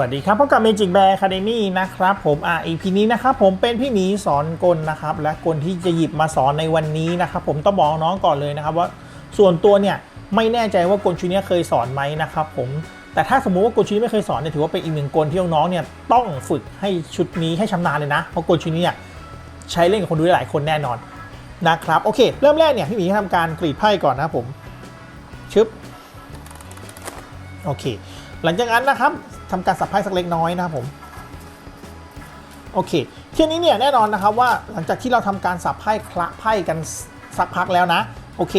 วัสดีครับพบกับ Magic Bear Academy นะครับผมอะ EP นี้นะครับผมเป็นพี่หมีสอนกลนะครับ และกลที่จะหยิบมาสอนในวันนี้นะครับผมต้องบอกน้องก่อนเลยนะครับว่าส่วนตัวเนี่ยไม่แน่ใจว่ากลชุดนี้เคยสอนไหมนะครับผมแต่ถ้าสมมุติว่ากลชุดนี้ไม่เคยสอนเนี่ยถือว่าเป็นอีกหนึ่งกลที่น้องๆเนี่ยต้องฝึกให้ชุดนี้ให้ชำนาญเลยนะเพราะกลชุดนี้เนี่ยใช้เล่นกับคนดูได้หลายคนแน่นอนนะครับโอเค เริ่มแรกเนี่ยพี่หมีทำการกรีดไพ่ก่อนนะผมชึบโอเค หลังจากนั้นนะครับ ทำการสับไพ่สักเล็กน้อยนะครับผมโอเคเที่ยนี้เนี่ยแน่นอนนะครับว่าหลังจากที่เราทำการสับไพ่คละไพ่กันสักพักแล้วนะโอเค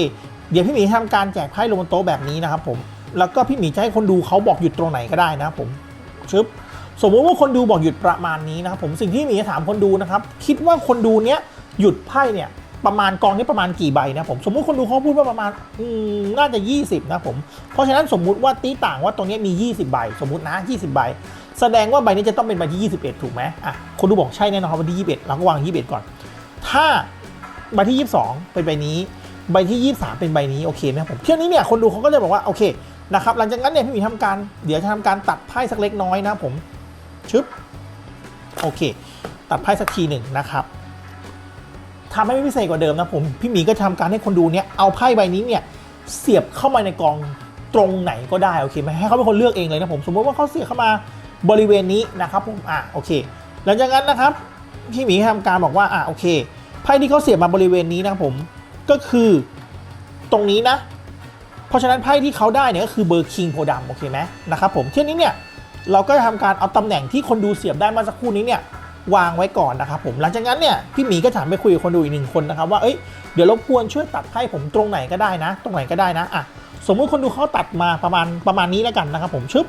เดี๋ยวพี่หมีทำการแจกไพ่ลงบนโต๊ะแบบนี้นะครับผมแล้วก็พี่หมีจะให้คนดูเขาบอกหยุดตรงไหนก็ได้นะครับผมชึบสมมติว่าคนดูบอกหยุดประมาณนี้นะครับผมสิ่งที่พี่หมีจะถามคนดูนะครับ คิดว่าคนดูเนี้ยหยุดไพ่เนี่ย ประมาณกองนี้ประมาณกี่ใบนะผมสมมุติคนดูเขาพูดว่าประมาณน่าจะ 20 นะผม เพราะฉะนั้นสมมุติว่าตีต่างว่าตรงนี้ยมี 20 ใบ สมมุตินะ 20 ใบ แสดงว่าใบนี้จะต้องเป็นใบที่ 21 ถูกไหมอะคนดูบอกใช่แน่นอนครับวันที่ 21 เราก็วาง 21 ก่อน ถ้าใบที่ 22 เป็นใบนี้ใบที่ 23 เป็นใบนี้โอเคไหมผมเที่ยวนี้เนี่ยคนดูเขาก็จะบอกว่าโอเคนะครับหลังจากนั้นเนี่ยพี่หมีทำการเดี๋ยวจะทำการตัดไพ่สักเล็กน้อยนะผมชึบโอเค ตัดไพ่สักทีหนึ่งนะครับ ทำให้ไม่พิเศษกว่าเดิมนะผมพี่หมีก็ทำการให้คนดูเนี่ยเอาไพ่ใบนี้เนี่ยเสียบเข้ามาในกองตรงไหนก็ได้โอเคไหมให้เขาเป็นคนเลือกเองเลยนะผมสมมติว่าเขาเสียบเข้ามาบริเวณนี้นะครับผมอะโอเค หลังจากนั้นนะครับพี่หมีทำการบอกว่าอะโอเคไพ่ที่เขาเสียบมาบริเวณนี้นะผมก็คือตรงนี้นะ เพราะฉะนั้นไพ่ที่เขาได้เนี่ยก็คือเบอร์คิงโพดำโอเคไหมนะครับผมเที่ยนี้เนี่ยเราก็จะทำการเอาตำแหน่งที่คนดูเสียบได้มาสักครู่นี้เนี่ย วางไว้ก่อนนะครับผมหลังจากนั้นเนี่ยพี่หมีก็ถามไปคุยกับคนดูอีกหนึ่งคนนะครับว่าเอ้ยเดี๋ยวรบกวนช่วยตัดไพ่ผมตรงไหนก็ได้นะ ตรงไหนก็ได้นะอะสมมุติคนดูเขาตัดมาประมาณประมาณนี้แล้วกันนะครับผมชึบ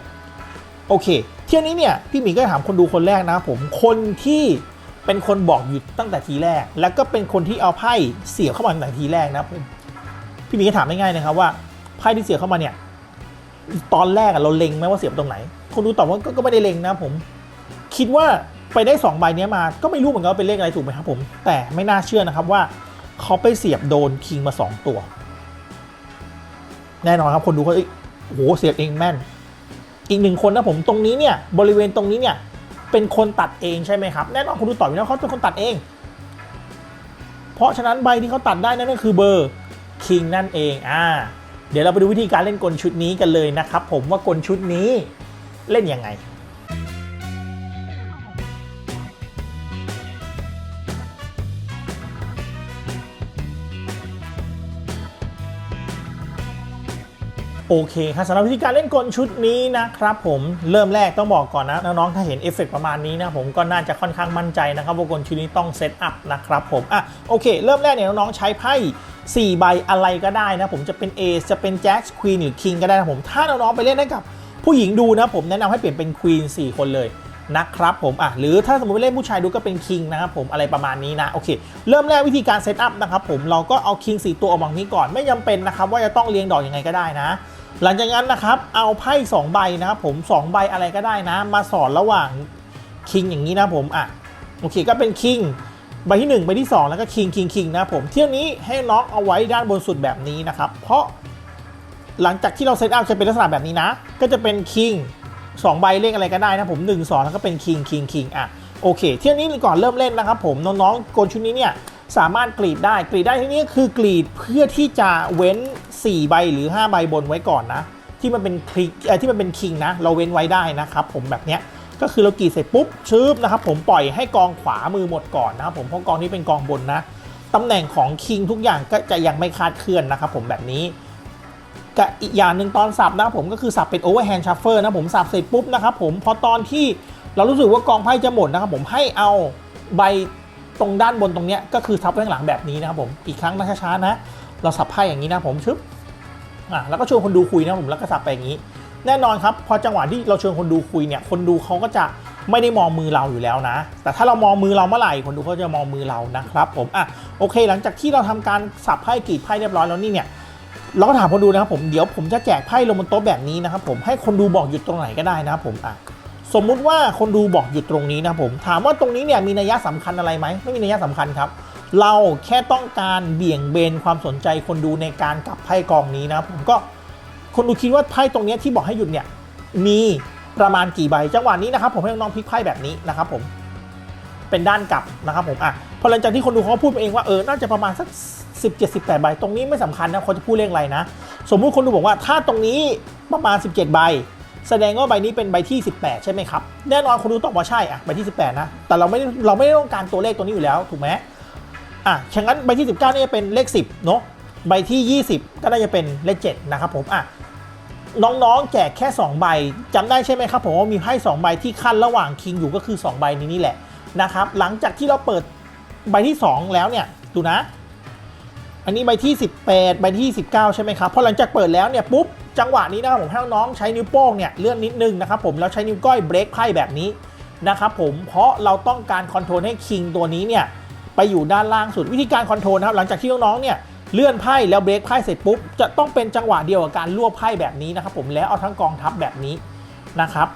โอเค เที่ยนี้เนี่ยพี่หมีก็ถามคนดูคนแรกนะครับผมคนที่เป็นคนบอกหยุดตั้งแต่ทีแรก แล้วก็เป็นคนที่เอาไพ่เสียบเข้ามาตั้งแต่ทีแรกนะผมพี่หมีก็ถามง่ายๆนะครับว่าไพ่ที่เสียบเข้ามาเนี่ยตอนแรกเราเล็งไหมว่าเสียบตรงไหน คนดูตอบว่าก็ก็ไม่ได้เล็งนะผม คิดว่า ไปได้2ใบนี้มาก็ไม่รู้เหมือนกันว่าเป็นเลขอะไรถูกไหมครับผม แต่ไม่น่าเชื่อนะครับว่าเขาไปเสียบโดนคิงมา 2 ตัว แน่นอนครับคนดูเขาเอ้ยโอ้โหเสียบเองแม่น อีกหนึ่งคนนะผมตรงนี้เนี่ยบริเวณตรงนี้เนี่ยเป็นคนตัดเองใช่ไหมครับ แน่นอนคุณดูตอบอยู่แล้วเขาเป็นคนตัดเอง เพราะฉะนั้นใบที่เขาตัดได้นั่นก็คือเบอร์คิงนั่นเองอ่าเดี๋ยวเราไปดูวิธีการเล่นกลชุดนี้กันเลยนะครับ ผมว่ากลชุดนี้เล่นยังไง โอเคครับสำหรับวิธีการเล่นกลชุดนี้นะครับผมเริ่มแรกต้องบอกก่อนนะน้องๆถ้าเห็นเอฟเฟกต์ประมาณนี้นะผมก็น่าจะค่อนข้างมั่นใจนะครับว่ากลชุดนี้ต้องเซตอัพนะครับผมอะโอเค เริ่มแรกเนี่ยน้องๆใช้ไพ่4ใบอะไรก็ได้นะผมจะเป็น A จะเป็นแจ็คควีนหรือคิงก็ได้นะผมถ้าน้องๆไปเล่นได้กับผู้หญิงดูนะผมแนะนำให้เปลี่ยนเป็นควีน4คนเลย นะครับผมอะหรือถ้าสมมติเล่นผู้ชายดูก็เป็นคิงนะครับผมอะไรประมาณนี้นะโอเค เริ่มแรกวิธีการเซตอัพนะครับผมเราก็เอาคิง4ตัวออกมานี้ก่อนไม่จำเป็นนะครับว่าจะต้องเรียงดอกยังไงก็ได้นะ หลังจากนั้นนะครับเอาไพ่2ใบนะครับผม2ใบอะไรก็ได้นะ มาสอนระหว่างคิงอย่างนี้นะผมอะโอเคก็เป็นคิงใบที่ 1 ใบที่ 2 แล้วก็คิงคิงคิงนะผมเที่ยวนี้ให้ล็อกเอาไว้ด้านบนสุดแบบนี้นะครับเพราะหลังจากที่เราเซตอัพจะเป็นลักษณะแบบนี้นะ ก็จะเป็นคิง 2 ใบเลขอะไรก็ได้นะผม 1 2 แล้วก็เป็นคิงคิงคิงอะโอเค เที่ยวนี้ก่อนเริ่มเล่นนะครับผมน้องๆกลชุดนี้เนี่ยสามารถกรีดได้กรีดได้ที่นี้คือกรีดเพื่อที่จะเว้น 4 ใบหรือ 5 ใบบนไว้ก่อนนะที่มันเป็นคลิกที่มันเป็นคิงนะเราเว้นไว้ได้นะครับผมแบบเนี้ยก็คือเรากรีดเสร็จปุ๊บชืบนะครับผมปล่อยให้กองขวามือหมดก่อนนะครับผมเพราะกองนี้เป็นกองบนนะตำแหน่งของคิงทุกอย่างก็จะยังไม่คาดเคลื่อนนะครับผมแบบนี้ กับอีกอย่างหนึ่งตอนสับนะครับผมก็คือสับเป็นโอเวอร์แฮนด์ชัฟเฟอร์นะผมสับเสร็จปุ๊บนะครับผมพอตอนที่เรารู้สึกว่ากองไพ่จะหมดนะครับผมให้เอาใบตรงด้านบนตรงเนี้ยก็คือทับไว้ข้างหลังแบบนี้นะครับผมอีกครั้งนะช้าๆนะ เราสับไพ่อย่างนี้นะผมชึบอะแล้วก็ชวนคนดูคุยนะผมแล้วก็สับไปอย่างนี้ แน่นอนครับพอจังหวะที่เราชวนคนดูคุยเนี่ยคนดูเขาก็จะไม่ได้มองมือเราอยู่แล้วนะ แต่ถ้าเรามองมือเราเมื่อไหร่คนดูเขาจะมองมือเรานะครับผมอะโอเค หลังจากที่เราทำการสับไพ่กรีดไพ่เรียบร้อยแล้วนี่เนี่ย เราก็ถามคนดูนะครับผมเดี๋ยวผมจะแจกไพ่ลงบนโต๊ะแบบนี้นะครับผมให้คนดูบอกหยุดตรงไหนก็ได้นะครับผมอะสมมุติว่าคนดูบอกหยุดตรงนี้นะผมถามว่าตรงนี้เนี่ยมีนัยสำคัญอะไรไหมไม่มีนัยสำคัญครับ เราแค่ต้องการเบี่ยงเบนความสนใจคนดูในการกลับไพ่กองนี้นะครับผมก็คนดูคิดว่าไพ่ตรงนี้ที่บอกให้หยุดเนี่ยมีประมาณกี่ใบจังหวะนี้นะครับผมให้น้องๆพลิกไพ่แบบนี้นะครับผมเป็นด้านกลับนะครับผมอะพอหลังจากที่คนดูเขาพูดมาเองว่าเออน่าจะประมาณสัก 17 18ใบตรงนี้ไม่สำคัญนะเขาจะพูดเลขอะไรนะ สมมุติคนดูบอกว่าถ้าตรงนี้ประมาณ 17 ใบ แสดงว่าใบนี้เป็นใบที่ 18 ใช่ไหมครับ แน่นอนคนดูตอบว่าใช่อะใบที่ 18 นะ แต่เราไม่เราไม่ได้ต้องการตัวเลขตัวนี้อยู่แล้วถูกไหมอะฉะนั้นใบที่ 19นี่จะเป็นเลข 10เนอะใบที่ 20 ก็น่าจะเป็นเลข7นะครับผมอะน้องๆ แจกแค่ 2 ใบจำได้ใช่ไหมครับผมว่ามีไพ่2ใบที่ขั้นระหว่างคิงอยู่ก็คือ 2 ใบนี้นี่แหละนะครับหลังจากที่เราเปิดใบที่ 2 แล้วเนี่ยดูนะ อันนี้ใบที่ 18 ใบที่ 19 ใช่ไหมครับพอหลังจากเปิดแล้วเนี่ยปุ๊บ จังหวะนี้นะครับผมให้น้องใช้นิ้วโป้งเนี่ยเลื่อนนิดนึงนะครับผมแล้วใช้นิ้วก้อยเบรกไพ่แบบนี้นะครับผมเพราะเราต้องการคอนโทรลให้คิงตัวนี้เนี่ยไปอยู่ด้านล่างสุดวิธีการคอนโทรลนะครับหลังจากที่น้องๆเนี่ยเลื่อนไพ่แล้วเบรกไพ่เสร็จปุ๊บจะต้องเป็นจังหวะเดียวกับการรวบไพ่แบบนี้นะครับผมแล้วเอาทั้งกองทัพแบบนี้นะครับ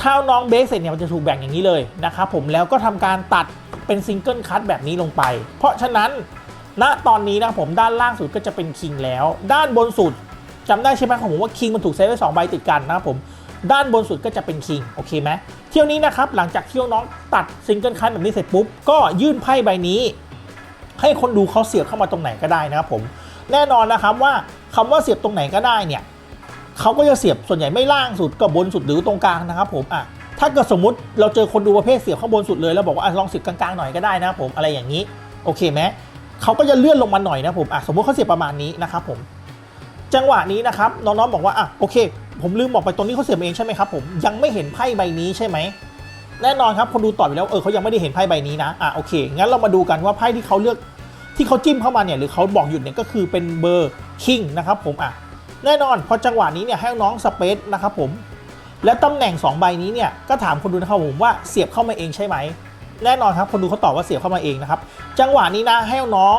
ถ้าน้องเบรกเสร็จเนี่ยมันจะถูกแบ่งอย่างนี้เลยนะครับผมแล้วก็ทำการตัดเป็นซิงเกิลคัตแบบนี้ลงไป เพราะฉะนั้น ณตอนนี้นะผมด้านล่างสุดก็จะเป็นคิงแล้ว ด้านบนสุดจำได้ใช่ไหมของผมว่าคิงมันถูกเซตไว้สองใบติดกันนะครับผมด้านบนสุดก็จะเป็นคิงโอเคไหมเที่ยวนี้นะครับหลังจากที่น้องตัดซิงเกิลคัทแบบนี้เสร็จปุ๊บก็ยื่นไพ่ใบนี้ ให้คนดูเขาเสียบเข้ามาตรงไหนก็ได้นะครับผมแน่นอนนะครับว่าคำว่าเสียบตรงไหนก็ได้เนี่ยเขาก็จะเสียบส่วนใหญ่ไม่ล่างสุดก็บนสุดหรือตรงกลางนะครับผมอะถ้าเกิดสมมติเราเจอคนดูประเภทเสียบข้างบนสุดเลยแล้วบอกว่าลองเสียบกลางๆหน่อยก็ได้นะครับผมอะไรอย่างนี้โอเคไหม เขาก็จะเลื่อนลงมาหน่อยนะผมอะสมมติเขาเสียบประมาณนี้นะครับผมจังหวะนี้นะครับน้องๆบอกว่าอะโอเค ผมลืมบอกไปตรงนี้เขาเสียบเองใช่ไหมครับผมยังไม่เห็นไพ่ใบนี้ใช่ไหมแน่นอนครับคนดูตอบไปแล้วเออเขายังไม่ได้เห็นไพ่ใบนี้นะอะโอเคงั้นเรามาดูกันว่าไพ่ที่เขาเลือกที่เขาจิ้มเข้ามาเนี่ยหรือเขาบอกหยุดเนี่ยก็คือเป็นเบอร์คิงนะครับผมอะแน่นอนพอจังหวะนี้เนี่ยให้น้องสเปซนะครับผมและตำแหน่งสองใบนี้เนี่ยก็ถามคนดูนะครับผมว่าเสียบเข้ามาเองใช่ไหม แน่นอนครับคนดูเขาตอบว่าเสียบเข้ามาเองนะครับ จังหวะนี้นะให้น้อง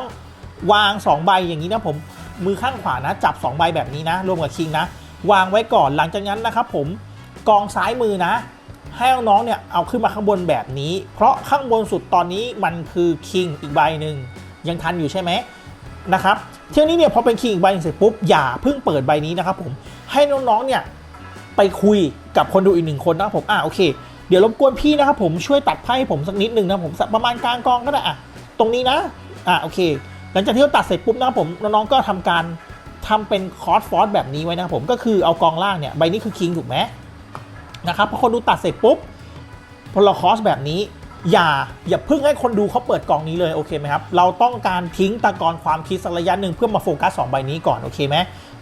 วาง 2 ใบอย่างนี้นะผมมือข้างขวานะ จับ 2 ใบแบบนี้นะ รวมกับคิงนะ วางไว้ก่อนหลังจากนั้นนะครับผมกองซ้ายมือนะ ให้น้องเนี่ยเอาขึ้นมาข้างบนแบบนี้ เพราะข้างบนสุดตอนนี้มันคือคิงอีกใบหนึ่งยังทันอยู่ใช่ไหมนะครับเที่ยวนี้เนี่ยพอเป็นคิงอีกใบนึงเสร็จปุ๊บอย่าเพิ่งเปิดใบนี้นะครับผมให้น้องๆเนี่ยไปคุยกับคนดูอีกหนึ่งคนนะครับผมอ่าโอเค เดี๋ยวรบกวนพี่นะครับผมช่วยตัดไพ่ให้ผมสักนิดหนึ่งนะผมประมาณกลางกองก็ได้อะตรงนี้นะอะโอเค หลังจากที่เราตัดเสร็จปุ๊บนะครับผมน้องๆก็ทำการทำเป็นคอร์สฟอร์สแบบนี้ไว้นะครับผมก็คือเอากองล่างเนี่ยใบนี้คือคิงถูกไหมนะครับพอคนดูตัดเสร็จปุ๊บพอเราคอร์สแบบนี้อย่าอย่าเพิ่งให้คนดูเขาเปิดกองนี้เลยโอเคไหมครับเราต้องการทิ้งตะกอนความคิดสักระยะหนึ่งเพื่อมาโฟกัสสองใบนี้ก่อนโอเคไหม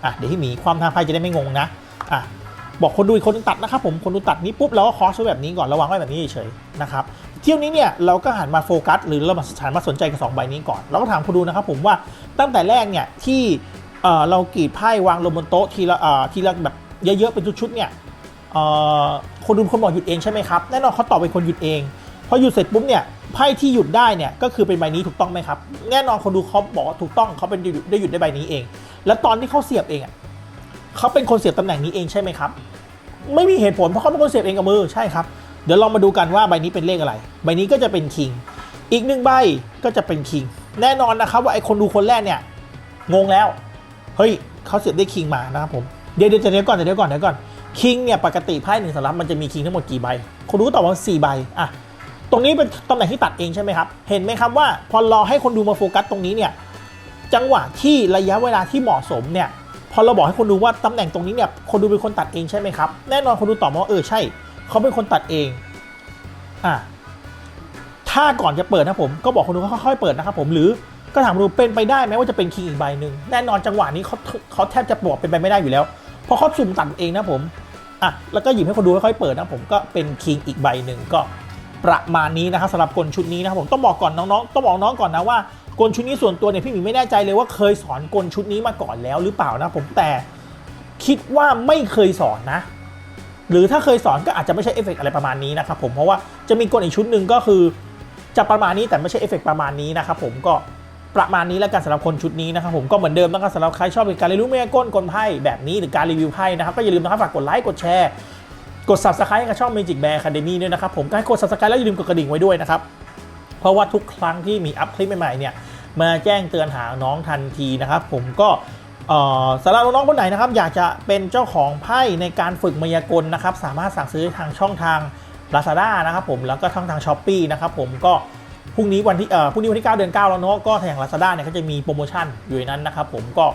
อะเดี๋ยวที่หมีความท้างไพ่จะได้ไม่งงนะอะ บอกคนดูอีกคนนึงตัดนะครับผมคนดูตัดนี้ปุ๊บเราก็คอสไว้แบบนี้ก่อนระวังไว้แบบนี้เฉยๆนะครับเที่ยวนี้เนี่ยเราก็หันมาโฟกัสหรือเราหันมาสนใจกับสองใบนี้ก่อนเราก็ถามคนดูนะครับผมว่าตั้งแต่แรกเนี่ยที่เรากรีดไพ่วางลงบนโต๊ะทีละทีละแบบเยอะๆเป็นชุดๆเนี่ยคนดูคนบอกหยุดเองใช่ไหมครับแน่นอนเขาตอบเป็นคนหยุดเองพอหยุดเสร็จปุ๊บเนี่ยไพ่ที่หยุดได้เนี่ยก็คือเป็นใบนี้ถูกต้องไหมครับ แน่นอนคนดูเขาบอกว่าถูกต้องเขาเป็นได้หยุดได้ใบนี้เอง แล้วตอนที่เขาเสียบเองอะ เขาเป็นคนเสียบตำแหน่งนี้เองใช่ไหมครับ ไม่มีเหตุผลเพราะเขาเป็นคนเสียบเองกับมือใช่ครับ เดี๋ยวเรามาดูกันว่าใบนี้เป็นเลขอะไร ใบนี้ก็จะเป็นคิง อีกหนึ่งใบก็จะเป็นคิง แน่นอนนะครับว่าไอคนดูคนแรกเนี่ยงงแล้ว เฮ้ยเขาเสียบได้คิงมานะครับผมเดี๋ยวเดี๋ยวเดี๋ยวก่อนเดี๋ยวก่อนเดี๋ยวก่อนคิงเนี่ยปกติไพ่หนึ่งสำรับมันจะมีคิงทั้งหมดกี่ใบคนดูตอบว่าสี่ใบอะตรงนี้เป็นตำแหน่งที่ตัดเองใช่ไหมครับ เห็นไหมครับว่าพอรอให้คนดูมาโฟกัสตรงนี้เนี่ย จังหวะที่ระยะเวลาที่เหมาะสมเนี่ย พอเราบอกให้คนดูว่าตำแหน่งตรงนี้เนี่ยคนดูเป็นคนตัดเองใช่ไหมครับแน่นอนคนดูตอบมาว่าเออใช่ เขาเป็นคนตัดเองอะถ้าก่อนจะเปิดนะผมก็บอกคนดูค่อยๆเปิดนะครับผมหรือก็ถามคนดูเป็นไปได้ไหมว่าจะเป็นคิงอีกใบหนึ่งแน่นอนจังหวะนี้เขาเขาแทบจะบอกเป็นไปไม่ได้อยู่แล้วเพราะเขาสุ่มตัดเองนะผมอะแล้วก็หยิบให้คนดูค่อยๆเปิดนะผมก็เป็นคิงอีกใบหนึ่งก็ประมาณนี้นะครับสำหรับกลชุดนี้นะครับผมต้องบอกก่อนน้องๆต้องบอกน้องก่อนนะว่า กลชุดนี้ส่วนตัวเนี่ยพี่หมีไม่แน่ใจเลยว่าเคยสอนกลชุดนี้มาก่อนแล้วหรือเปล่านะผมแต่คิดว่าไม่เคยสอนนะ หรือถ้าเคยสอนก็อาจจะไม่ใช่เอฟเฟกต์อะไรประมาณนี้นะครับผมเพราะว่าจะมีกลอีกชุดหนึ่งก็คือจะประมาณนี้แต่ไม่ใช่เอฟเฟกต์ประมาณนี้นะครับผมก็ประมาณนี้แล้วกันสำหรับคนชุดนี้นะครับผมก็เหมือนเดิมนะครับสำหรับใครชอบการเรียนรู้แม่ก้นกลไพ่แบบนี้หรือการรีวิวไพ่นะครับก็อย่าลืมนะครับฝากกดไลค์กดแชร์กด subscribe กับช่อง Magic Bear Academy ด้วยนะครับผมก็ให้กด subscribe แล้วอย่าลืมกดกระดิ่งไว้ด้วยนะครับเพราะว่าทุกครั้งที่มีอัพคลิปใหม่ๆเนี่ย มาแจ้งเตือนหาน้องทันทีนะครับ ผมก็สำหรับน้องๆคนไหนนะครับอยากจะเป็นเจ้าของไพ่ในการฝึกมายากลนะครับ สามารถสั่งซื้อทางช่องทาง Lazada นะครับผมแล้วก็ช่องทาง s h อ p e e นะครับผมก็พรุ่งนี้วันที่เอ่อพรุ่งนี้วันที่ 9 เดือน 9 แล้วเนาะก็ทาง Lazada เนี่ยก็จะมีโปรโมชั่นอยู่ในนั้นนะครับผมก็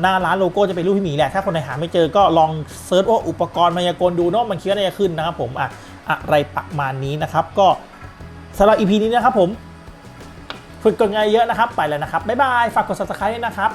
หน้าร้านโลโก้จะเป็นรูปพี่หมีแหละ ถ้าคนไหนหาไม่เจอก็ลองเซิร์ชว่าอุปกรณ์มายากลดูเนาะมันคิดว่าน่าจะขึ้นนะครับผมอะอะไรประมาณนี้นะครับ ก็สำหรับ EP นี้นะครับผม ฝึกกดงานเยอะนะครับ ไปแล้วนะครับ บ๊ายบาย ฝากกด subscribe นะครับ